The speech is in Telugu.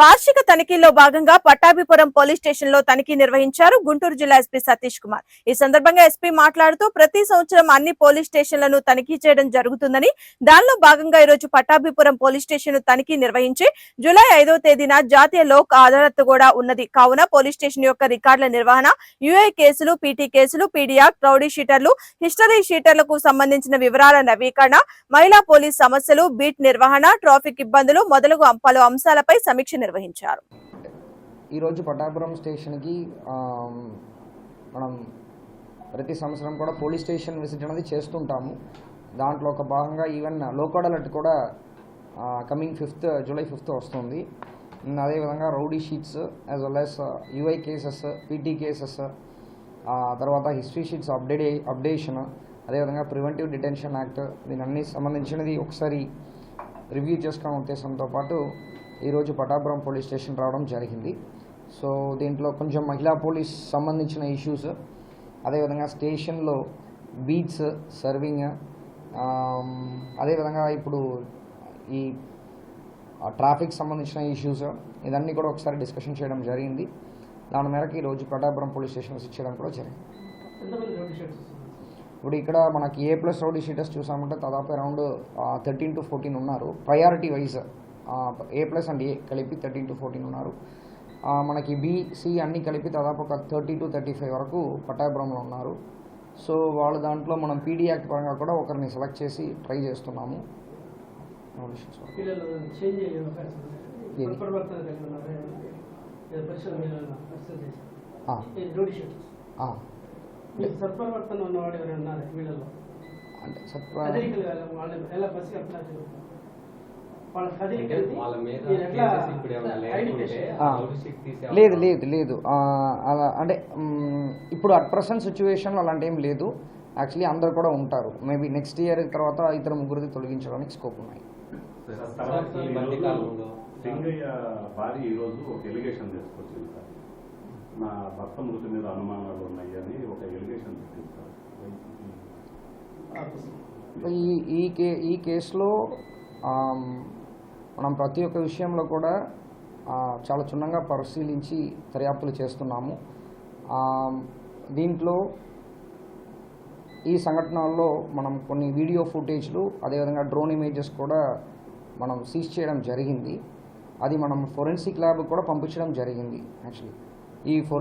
వార్షిక తనిఖీల్లో భాగంగా పట్టాభిపురం పోలీస్ స్టేషన్లో తనిఖీ నిర్వహించారు గుంటూరు జిల్లా ఎస్పీ సతీష్ కుమార్. ఈ సందర్భంగా ఎస్పీ మాట్లాడుతూ ప్రతి సంవత్సరం అన్ని పోలీస్ స్టేషన్లను తనిఖీ చేయడం జరుగుతుందని దానిలో భాగంగా ఈ రోజు పట్టాభిపురం పోలీస్ స్టేషన్ తనిఖీ నిర్వహించి జూలై ఐదో తేదీన జాతీయ లోక్ అదాలత్ కూడా ఉన్నది. కావున పోలీస్ స్టేషన్ యొక్క రికార్డుల నిర్వహణ యుఐ కేసులు పీటీ కేసులు పీడియాక్ రౌడీ షీటర్లు హిస్టరీ షీటర్లకు సంబంధించిన వివరాల నవీకరణ మహిళా పోలీస్ సమస్యలు బీట్ నిర్వహణ ట్రాఫిక్ ఇబ్బందులు మొదలగు పలు అంశాలపై సమీక్ష నిర్వహించారు. ఈరోజు పట్టాపురం స్టేషన్కి మనం ప్రతి సంవత్సరం కూడా పోలీస్ స్టేషన్ విజిట్ అనేది చేస్తుంటాము. దాంట్లో ఒక భాగంగా ఈవెన్ లోకల్ అలర్ట్ కూడా కమింగ్ ఫిఫ్త్ జూలై ఫిఫ్త్ వస్తుంది. అదేవిధంగా rowdy sheets as well as UI cases PT cases తర్వాత హిస్టరీ షీట్స్ అప్డేట్ అప్డేషన్ అదేవిధంగా ప్రివెంటివ్ డిటెన్షన్ యాక్ట్ దీని అన్ని సంబంధించినది ఒకసారి రివ్యూ చేసుకునే ఉద్దేశంతో పాటు ఈరోజు పటాపురం పోలీస్ స్టేషన్ రావడం జరిగింది. సో దీంట్లో కొంచెం మహిళా పోలీస్ సంబంధించిన ఇష్యూస్ అదేవిధంగా స్టేషన్లో బీట్స్ సర్వింగ్ అదేవిధంగా ఇప్పుడు ఈ ట్రాఫిక్ సంబంధించిన ఇష్యూస్ ఇదన్నీ కూడా ఒకసారి డిస్కషన్ చేయడం జరిగింది. దాని మేరకు ఈరోజు పటాపురం పోలీస్ స్టేషన్ విజిట్ చేయడం కూడా జరిగింది. ఇప్పుడు ఇక్కడ మనకి ఏ ప్లస్ రౌడీ షీటర్స్ చూసామంటే దాదాపు అరౌండ్ థర్టీన్ టు ఫోర్టీన్ ఉన్నారు. Priority wise A plus and A కలిపి థర్టీన్ టు ఫోర్టీన్ ఉన్నారు. మనకి బి సి అన్నీ కలిపి దాదాపు ఒక థర్టీ టు థర్టీ ఫైవ్ వరకు పట్టాపురంలో ఉన్నారు. సో వాళ్ళ దాంట్లో మనం పీడీ యాక్ట్ పరంగా కూడా ఒకరిని సెలెక్ట్ చేసి ట్రై చేస్తున్నాము. మీకు సత్పరివర్తన లేదు లేదు లేదు. అంటే ఇప్పుడు అట్ ప్రజెంట్ సిచ్యువేషన్లో అలాంటి ఏం లేదు. యాక్చువల్లీ అందరు కూడా ఉంటారు. మేబీ నెక్స్ట్ ఇయర్ తర్వాత ఇద్దరు ముగ్గురిది తొలగించడానికి స్కోప్ ఉన్నాయి. సార్, ఈ మధ్య కాలంలో సింగయ్య భార్య ఈరోజు ఒక ఎలిగేషన్ తీసుకొచ్చింది సార్. నా భర్త మృతి మీద అనుమానాలు ఉన్నాయని ఒక ఎలిగేషన్ పెట్టింది సార్. ఈ ఈ కే ఈ కేసులో మనం ప్రతి ఒక్క విషయంలో కూడా చాలా క్షుణ్ణంగా పరిశీలించి దర్యాప్తులు చేస్తున్నాము. దీంట్లో ఈ సంఘటనల్లో మనం కొన్ని వీడియో ఫుటేజ్లు అదేవిధంగా డ్రోన్ ఇమేజెస్ కూడా మనం సీజ్ చేయడం జరిగింది. అది మనం ఫోరెన్సిక్ ల్యాబ్ కూడా పంపించడం జరిగింది యాక్చువల్లీ. ఈ